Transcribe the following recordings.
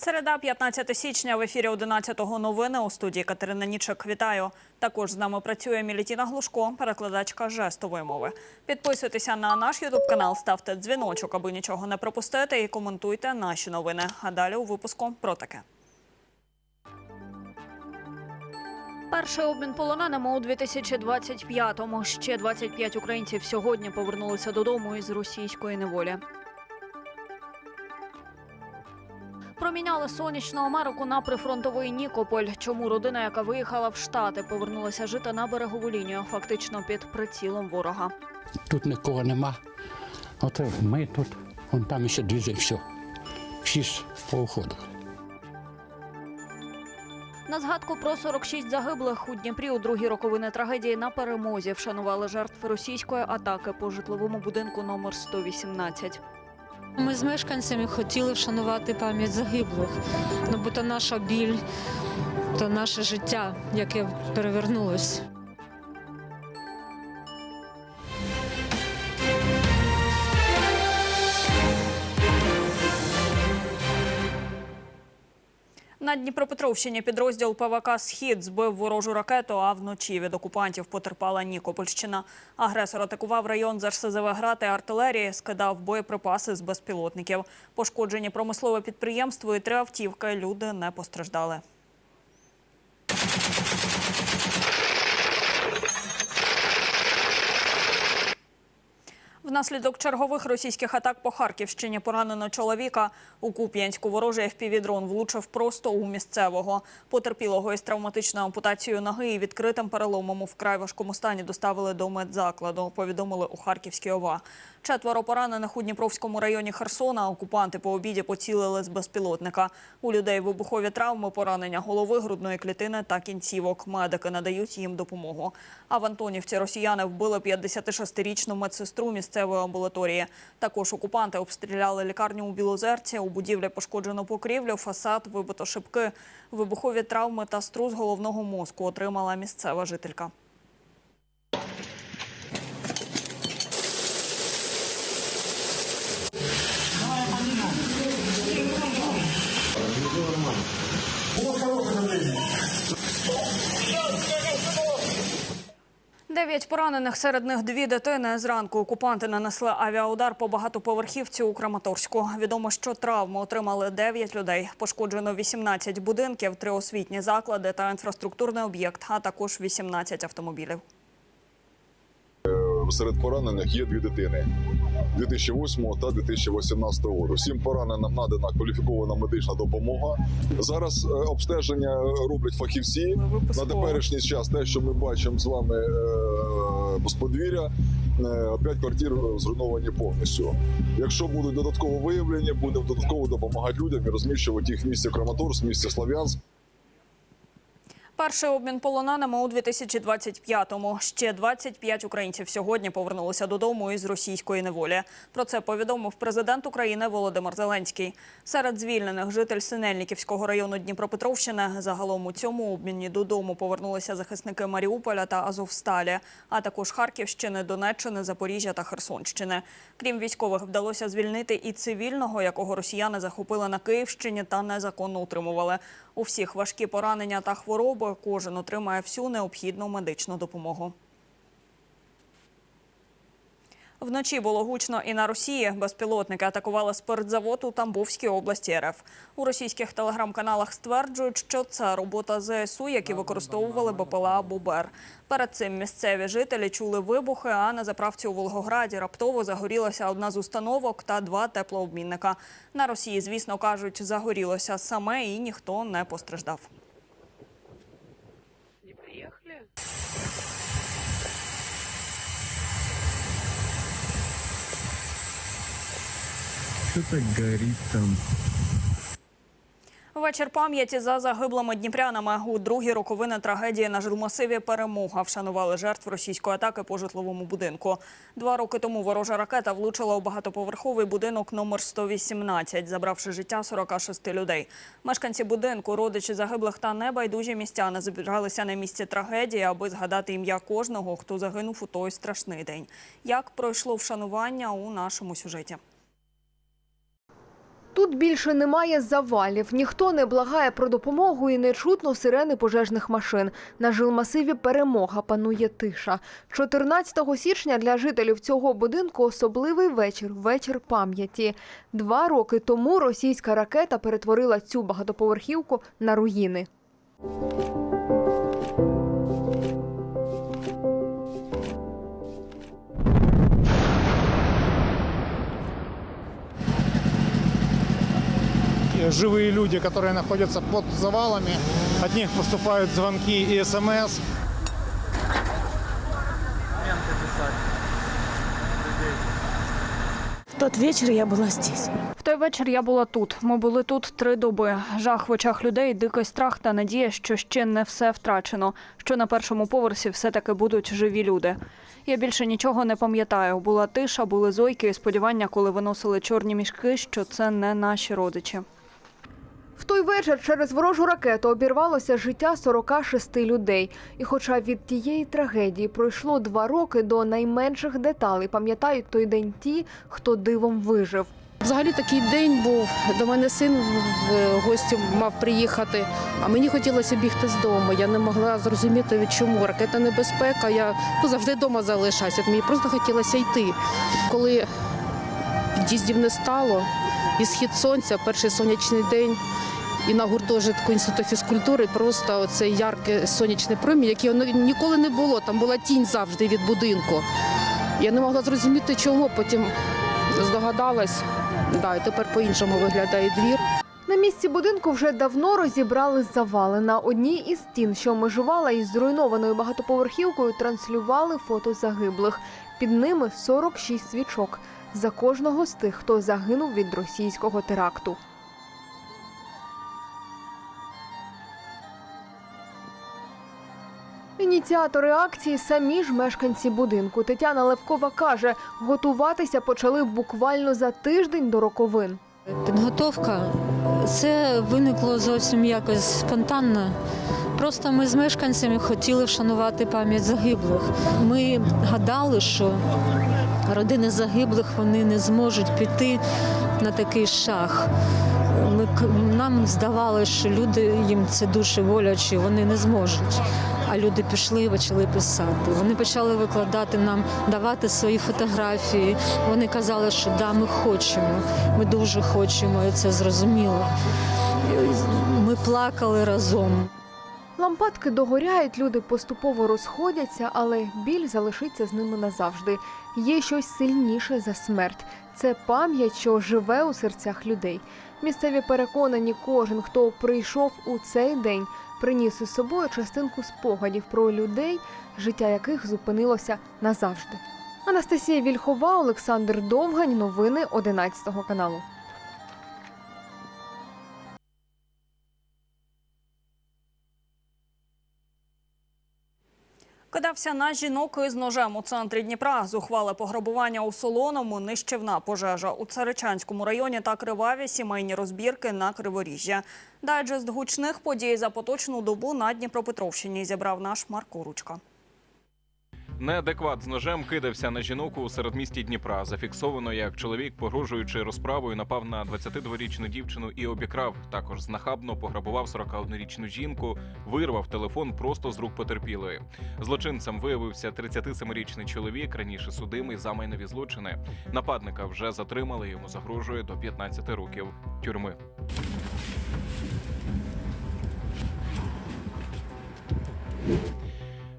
Середа, 15 січня, в ефірі 11-го новини у студії Катерина Нічик. Вітаю. Також з нами працює Мілітіна Глушко, перекладачка жестової мови. Підписуйтеся на наш ютуб канал, ставте дзвіночок, аби нічого не пропустити, і коментуйте наші новини. А далі у випуску про таке. Перший обмін полоненими у 2025-му. Ще 25 українців сьогодні повернулися додому із російської неволі. Проміняли сонячну Америку на прифронтовий Нікополь. Чому родина, яка виїхала в Штати, повернулася жити на берегову лінію, фактично під прицілом ворога. Тут нікого нема. От ми тут, вон там ще двіжи, все. Всі поуходили. На згадку про 46 загиблих у Дніпрі у другій роковини трагедії на перемозі вшанували жертв російської атаки по житловому будинку номер 118. Ми з мешканцями хотіли вшанувати пам'ять загиблих, ну бо то наша біль, то наше життя, яке перевернулось. На Дніпропетровщині підрозділ ПВК Схід збив ворожу ракету, а вночі від окупантів потерпала Нікопольщина. Агресор атакував район з РСЗВ грати артилерії, скидав боєприпаси з безпілотників. Пошкоджені промислове підприємство і три автівки. Люди не постраждали. Внаслідок чергових російських атак по Харківщині поранено чоловіка. У Куп'янську ворожий FPV-дрон влучив просто у місцевого. Потерпілого із травматичною ампутацією ноги і відкритим переломом у вкрай важкому стані доставили до медзакладу, повідомили у Харківській ОВА. Четверо поранених у Дніпровському районі Херсона. Окупанти по обіді поцілили з безпілотника. У людей вибухові травми, поранення голови, грудної клітини та кінцівок. Медики надають їм допомогу. А в Антонівці росіяни вбили 56-річну медсестру місцевої амбулаторії. Також окупанти обстріляли лікарню у Білозерці. У будівлі пошкоджено покрівлю, фасад, вибито шибки. Вибухові травми та струс головного мозку отримала місцева жителька. Дев'ять поранених, серед них дві дитини. Зранку окупанти нанесли авіаудар по багатоповерхівці у Краматорську. Відомо, що травми отримали 9 людей. Пошкоджено 18 будинків, три освітні заклади та інфраструктурний об'єкт, а також 18 автомобілів. Серед поранених є дві дитини 2008 та 2018 року. Всім пораненим надана кваліфікована медична допомога. Зараз е, обстеження роблять фахівці. На теперішній час те, що ми бачимо з вами е, з подвір'я, е, п'ять квартир зруйновані повністю. Якщо будуть додатково виявлені, будемо додатково допомагати людям і розміщувати їх в місті Краматорськ, в місті Слов'янськ. Перший обмін полоненими у 2025-му. Ще 25 українців сьогодні повернулися додому із російської неволі. Про це повідомив президент України Володимир Зеленський. Серед звільнених житель Синельниківського району Дніпропетровщини загалом у цьому обміні додому повернулися захисники Маріуполя та Азовсталі, а також Харківщини, Донеччини, Запоріжжя та Херсонщини. Крім військових, вдалося звільнити і цивільного, якого росіяни захопили на Київщині та незаконно утримували. У всіх важкі поранення та хвороби. Кожен отримає всю необхідну медичну допомогу. Вночі було гучно і на Росії. Безпілотники атакували спиртзавод у Тамбовській області РФ. У російських телеграм-каналах стверджують, що це робота ЗСУ, які використовували БПЛА «Бобер». Перед цим місцеві жителі чули вибухи, а на заправці у Волгограді раптово загорілася одна з установок та два теплообмінника. На Росії, звісно, кажуть, загорілося саме і ніхто не постраждав. Что-то горит там. Вечір пам'яті за загиблими дніпрянами у другій роковини трагедії на жилмасиві перемога вшанували жертв російської атаки по житловому будинку. Два роки тому ворожа ракета влучила у багатоповерховий будинок номер 118, забравши життя 46 людей. Мешканці будинку, родичі загиблих та небайдужі містяни збиралися на місці трагедії, аби згадати ім'я кожного, хто загинув у той страшний день. Як пройшло вшанування у нашому сюжеті? Тут більше немає завалів, ніхто не благає про допомогу і не чутно сирени пожежних машин. На жилмасиві перемога панує тиша. 14 січня для жителів цього будинку особливий вечір вечір пам'яті. Два роки тому російська ракета перетворила цю багатоповерхівку на руїни. живые люди, которые находятся под завалами. От них поступают звонки и смс. В тот вечер я была здесь. В той вечір я була тут. Ми були тут три доби. Жах в очах людей, дикий страх та надія, що ще не все втрачено. Що на першому поверсі все таки будуть живі люди. Я більше нічого не пам'ятаю. Була тиша, були зойки і сподівання, коли виносили чорні мішки, що це не наші родичі. В той вечір через ворожу ракету обірвалося життя 46 людей. І хоча від тієї трагедії пройшло два роки до найменших деталей, пам'ятають той день ті, хто дивом вижив. Взагалі такий день був. До мене син в- гості мав приїхати, а мені хотілося бігти з дому. Я не могла зрозуміти, чому ракета небезпека. Я ну, завжди вдома залишаюся. Мені просто хотілося йти. Коли під'їздів не стало, і схід сонця, перший сонячний день. І на гуртожитку інституту фізкультури просто оцей яркий сонячний промінь, який ніколи не було. Там була тінь завжди від будинку. Я не могла зрозуміти, чому. Потім здогадалась. Да, і тепер по-іншому виглядає двір. На місці будинку вже давно розібрали завали. На одній із стін, що межувала із зруйнованою багатоповерхівкою, транслювали фото загиблих. Під ними 46 свічок за кожного з тих, хто загинув від російського теракту. Ініціатори акції самі ж мешканці будинку. Тетяна Левкова каже, готуватися почали буквально за тиждень до роковин. Підготовка це виникло зовсім якось спонтанно. Просто ми з мешканцями хотіли вшанувати пам'ять загиблих. Ми гадали, що родини загиблих вони не зможуть піти на такий шаг. Ми, нам здавалося, що люди їм це дуже боляче, вони не зможуть. А люди пішли і почали писати. Вони почали викладати нам, давати свої фотографії. Вони казали, що да, ми хочемо, ми дуже хочемо, і це зрозуміло. Ми плакали разом. Лампадки догоряють, люди поступово розходяться, але біль залишиться з ними назавжди. Є щось сильніше за смерть. Це пам'ять, що живе у серцях людей. Місцеві переконані, кожен, хто прийшов у цей день, приніс із собою частинку спогадів про людей, життя яких зупинилося назавжди. Анастасія Вільхова, Олександр Довгань. Новини 11 каналу. Кидався на жінок із ножем у центрі Дніпра. Зухвали пограбування у Солоному, нищівна пожежа у Царичанському районі та криваві сімейні розбірки на Криворіжжя. Дайджест гучних подій за поточну добу на Дніпропетровщині зібрав наш Марко Ручка. Неадекват з ножем кидався на жінок у середмісті Дніпра. Зафіксовано, як чоловік, погрожуючи розправою, напав на 22-річну дівчину і обікрав. Також знахабно пограбував 41-річну жінку, вирвав телефон просто з рук потерпілої. Злочинцем виявився 37-річний чоловік, раніше судимий за майнові злочини. Нападника вже затримали. Йому загрожує до 15 років тюрми.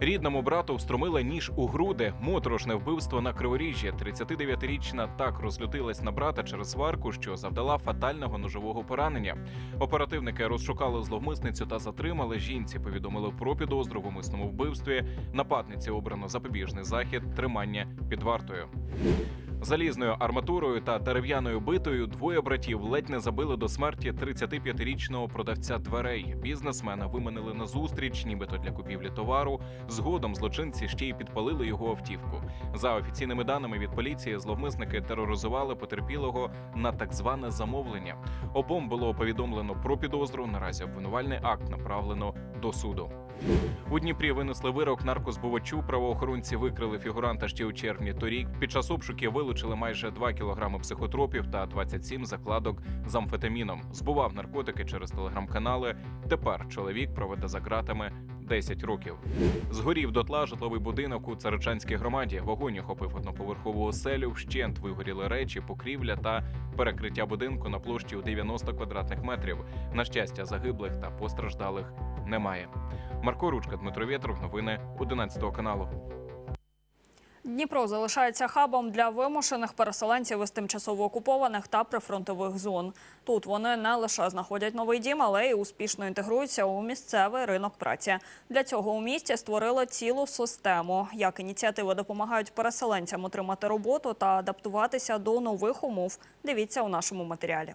Рідному брату встромила ніж у груди. Моторошне вбивство на криворіжжі. 39-річна так розлютилась на брата через сварку, що завдала фатального ножового поранення. Оперативники розшукали зловмисницю та затримали. Жінці повідомили про підозру в умисному вбивстві. Нападниці обрано запобіжний захід тримання під вартою. Залізною арматурою та дерев'яною битою двоє братів ледь не забили до смерті 35-річного продавця дверей. Бізнесмена виманили на зустріч, нібито для купівлі товару. Згодом злочинці ще й підпалили його автівку. За офіційними даними від поліції, зловмисники тероризували потерпілого на так зване замовлення. Обом було повідомлено про підозру. Наразі обвинувальний акт направлено до суду. У Дніпрі винесли вирок наркозбувачу. Правоохоронці викрили фігуранта ще у червні торік. Під час обшуків вилучили майже 2 кілограми психотропів та 27 закладок з амфетаміном. Збував наркотики через телеграм-канали. Тепер чоловік проведе за ґратами 10 років. Згорів дотла житловий будинок у Царичанській громаді. Вогонь охопив одноповерхову оселю, вщент вигоріли речі, покрівля та перекриття будинку на площі у 90 квадратних метрів. На щастя, загиблих та постраждалих немає. Марко Ручка, Дмитро Вєтров, новини 11 каналу. Дніпро залишається хабом для вимушених переселенців із тимчасово окупованих та прифронтових зон. Тут вони не лише знаходять новий дім, але й успішно інтегруються у місцевий ринок праці. Для цього у місті створили цілу систему. Як ініціативи допомагають переселенцям отримати роботу та адаптуватися до нових умов. Дивіться у нашому матеріалі.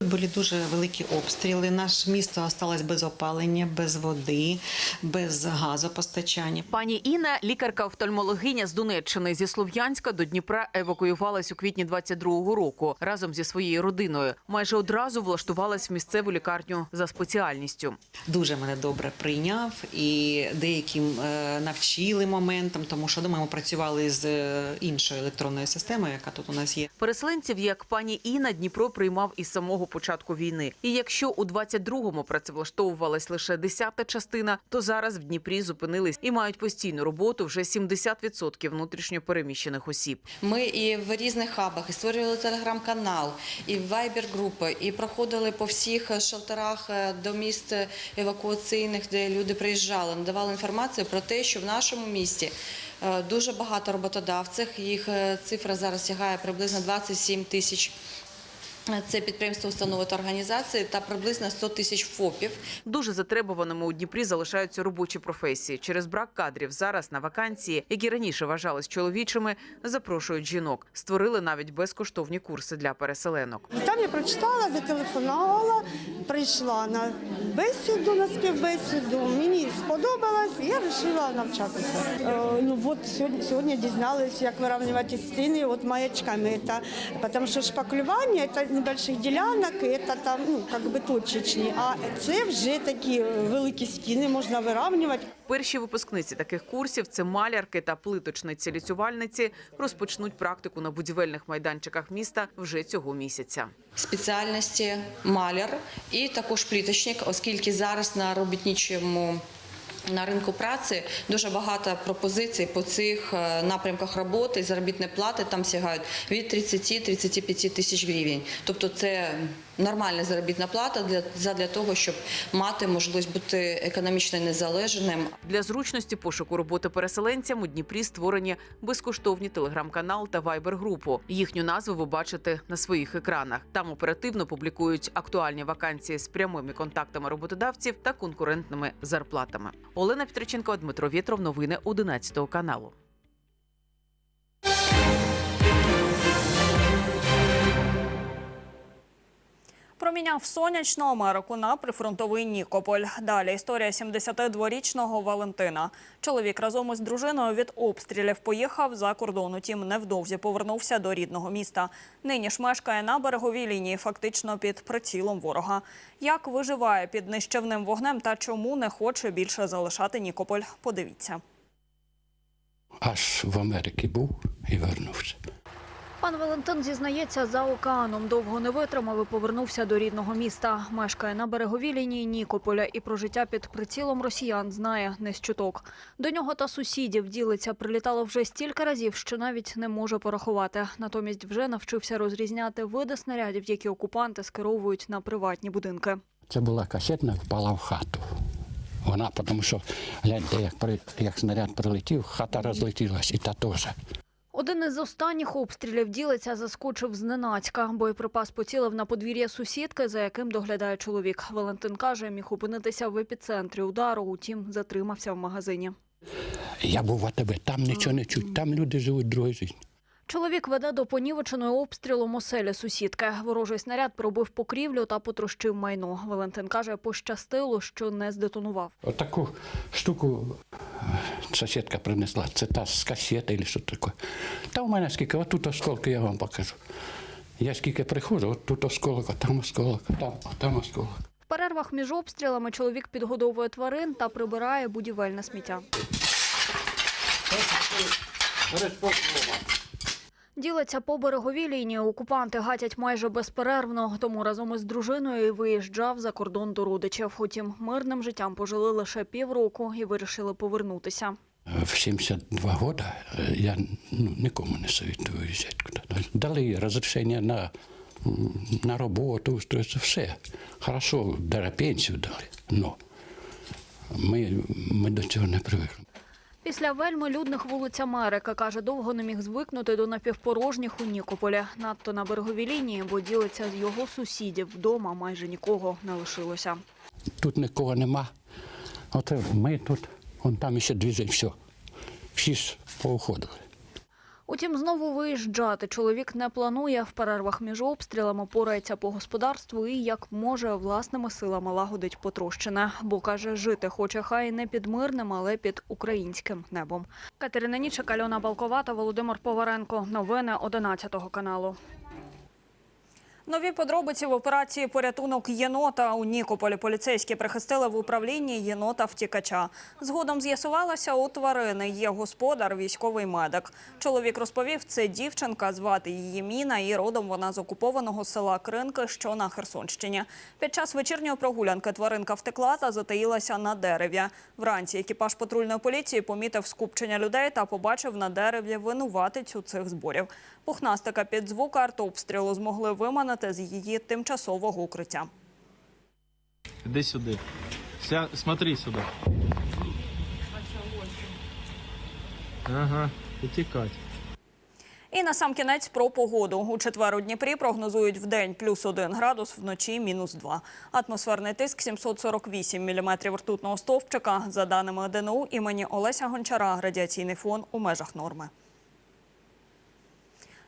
Були дуже великі обстріли. Наше місто осталось без опалення, без води, без газопостачання. Пані Інна, лікарка-офтальмологиня з Донеччини зі Слов'янська до Дніпра евакуювалась у квітні 22-го року разом зі своєю родиною. Майже одразу влаштувалась в місцеву лікарню за спеціальністю. Дуже мене добре прийняв і деяким е, навчили моментам, тому що дома ми працювали з е, іншою електронною системою, яка тут у нас є. Переселенців, як пані Інна, Дніпро приймав із самого початку війни. І якщо у 22-му працевлаштовувалась лише десята частина, то зараз в Дніпрі зупинились і мають постійну роботу вже 70% внутрішньо переміщених осіб. Ми і в різних хабах і створювали телеграм-канал, і вайбер-групи, і проходили по всіх шелтерах е, до міст евакуаційних, де люди приїжджали, надавали інформацію про те, що в нашому місті е, дуже багато роботодавців. Їх е, цифра зараз сягає приблизно 27 тисяч. Це підприємства, установи та організації та приблизно 100 тисяч ФОПів. Дуже затребуваними у Дніпрі залишаються робочі професії. Через брак кадрів зараз на вакансії, які раніше вважались чоловічими, запрошують жінок. Створили навіть безкоштовні курси для переселенок. Там я прочитала, зателефонувала, прийшла на бесіду, на співбесіду. Мені сподобалось, я вирішила навчатися. Е, ну от сьогодні, сьогодні дізналась, як вирівнювати стіни от маячками. Це, тому що шпаклювання це небольших ділянок, це там ну як би точечні. А це вже такі великі стіни можна вирівнювати. Перші випускниці таких курсів це малярки та плиточниці-ліцювальниці розпочнуть практику на будівельних майданчиках міста вже цього місяця. спеціальності маляр і також пліточник, оскільки зараз на робітничому на ринку праці дуже багато пропозицій по цих е, напрямках роботи. Заробітні плати там сягають від 30-35 тисяч гривень. Тобто це нормальна заробітна плата для, задля того, щоб мати можливість бути економічно незалежним, Для зручності пошуку роботи переселенцям у Дніпрі створені безкоштовні телеграм-канал та вайбер-групу. Їхню назву ви бачите на своїх екранах. Там оперативно публікують актуальні вакансії з прямими контактами роботодавців та конкурентними зарплатами. Олена Петриченко, Дмитро Вєтров. Новини 11 каналу. Проміняв сонячну Америку на прифронтовий Нікополь. Далі історія 72-річного Валентина. Чоловік разом із дружиною від обстрілів поїхав за кордон. Утім, невдовзі повернувся до рідного міста. Нині ж мешкає на береговій лінії, фактично під прицілом ворога. Як виживає під нищівним вогнем та чому не хоче більше залишати Нікополь? Подивіться. Аж в Америці був і вернувся. Пан Валентин зізнається, за океаном довго не витримав і повернувся до рідного міста. Мешкає на береговій лінії Нікополя і про життя під прицілом росіян знає не з чуток. До нього та сусідів ділиться прилітало вже стільки разів, що навіть не може порахувати. Натомість вже навчився розрізняти види снарядів, які окупанти скеровують на приватні будинки. Це була касетна, впала в хату. Вона, тому що гляньте, як, як снаряд прилетів, хата розлетілась, і та теж. Один із останніх обстрілів ділиться заскочив зненацька. Боєприпас поцілив на подвір'я сусідки, за яким доглядає чоловік. Валентин каже, міг опинитися в епіцентрі удару, утім затримався в магазині. Я був в АТБ, там нічого не чуть, там люди живуть другою життю. Чоловік веде до понівеченої обстрілом оселі сусідки. Ворожий снаряд пробив покрівлю та потрощив майно. Валентин каже, пощастило, що не здетонував. Отаку штуку сусідка принесла. Це та з касети чи що таке. Та у мене скільки, отут осколки я вам покажу. Я скільки приходжу, от тут осколок, а там осколок, а там, а там осколок. В перервах між обстрілами чоловік підгодовує тварин та прибирає будівельне сміття. Ділиться по береговій лінії. Окупанти гатять майже безперервно, тому разом із дружиною виїжджав за кордон до родичів. Утім, мирним життям пожили лише півроку і вирішили повернутися. В 72 года э, я ну, нікому не советую уезжать куда-то. Дали разрешение на, на роботу, устроиться, все. Хорошо, даже пенсію дали. Но ми, ми до цього не привикли. Після вельми людних вулиць Америки, каже, довго не міг звикнути до напівпорожніх у Нікополі. Надто на береговій лінії, бо ділиться з його сусідів. Вдома майже нікого не лишилося. Тут нікого нема. От ми тут, вон там ще дві все. Всі поуходили. Утім, знову виїжджати чоловік не планує. В перервах між обстрілами порається по господарству і, як може, власними силами лагодить потрощене. Бо, каже, жити хоче хай не під мирним, але під українським небом. Катерина Нічик, Альона Балковата, Володимир Поваренко. Новини 11 каналу. Нові подробиці в операції порятунок єнота у Нікополі. Поліцейські прихистили в управлінні єнота втікача. Згодом з'ясувалося, у тварини є господар, військовий медик. Чоловік розповів, це дівчинка, звати її Міна, і родом вона з окупованого села Кринки, що на Херсонщині. Під час вечірньої прогулянки тваринка втекла та затаїлася на дереві. Вранці екіпаж патрульної поліції помітив скупчення людей та побачив на дереві винуватицю цих зборів. Пухнастика під звук артобстрілу змогли виманити з її тимчасового укриття. Іди сюди. Ся... Смотри сюди. Ага, утікать. І на сам кінець про погоду. У четвер у Дніпрі прогнозують в день плюс 1 градус, вночі мінус 2. Атмосферний тиск 748 міліметрів ртутного стовпчика. За даними ДНУ імені Олеся Гончара, радіаційний фон у межах норми.